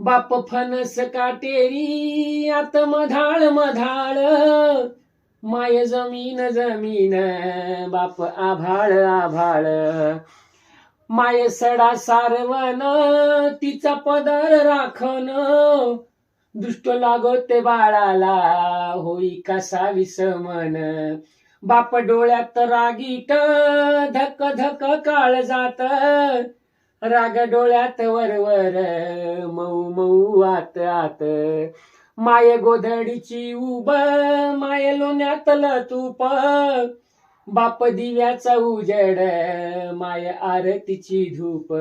बाप फणस काटेरी आत मधाळ मधाळ. माय जमीन जमीन बाप आभाळ आभाळ. माय सडा सारवण तिचा पदर राखण. दुष्ट लागते बाळाला होई कसा विसमन बाप डोळ्यात रागीट धक धक काळ जात. राग डोळ्यात वरवर मऊ मऊ आत आत. माय गोधडीची उब माय लोण्यातलं तूप बाप दिव्याचा उजेड माय आरतीची धूप.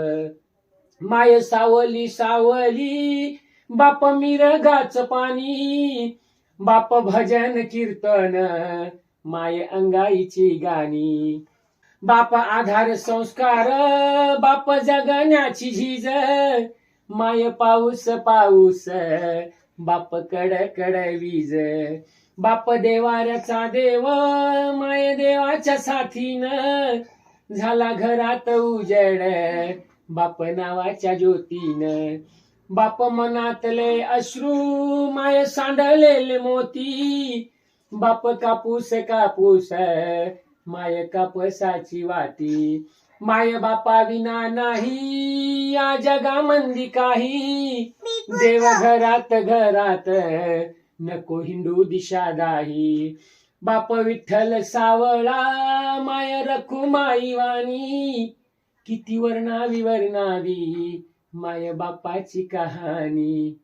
माय सावली सावली बाप मिरगाच पाणी. बाप भजन कीर्तन माय अंगाईची गाणी. बाप आधार संस्कार बाप जगण्याची झीज. माय पाऊस पाऊस बाप कड कड वीज. बाप देवाऱ्याचा देव माय देवाच्या साथीनं. झाला घरात उजेड बाप नावाच्या ज्योतीनं. बाप मनातले अश्रू माय सांडलेले मोती. बाप कापूस कापूस माय कापसाची वाटी. माय बापा विना नाही या जगामंदी काही. देव घरात घरात नको हिंदू दिशा दाही. बाप विठ्ठल सावळा माय रखू माई वाणी. किती वर्णावी वर्णावी माय बापाची कहाणी.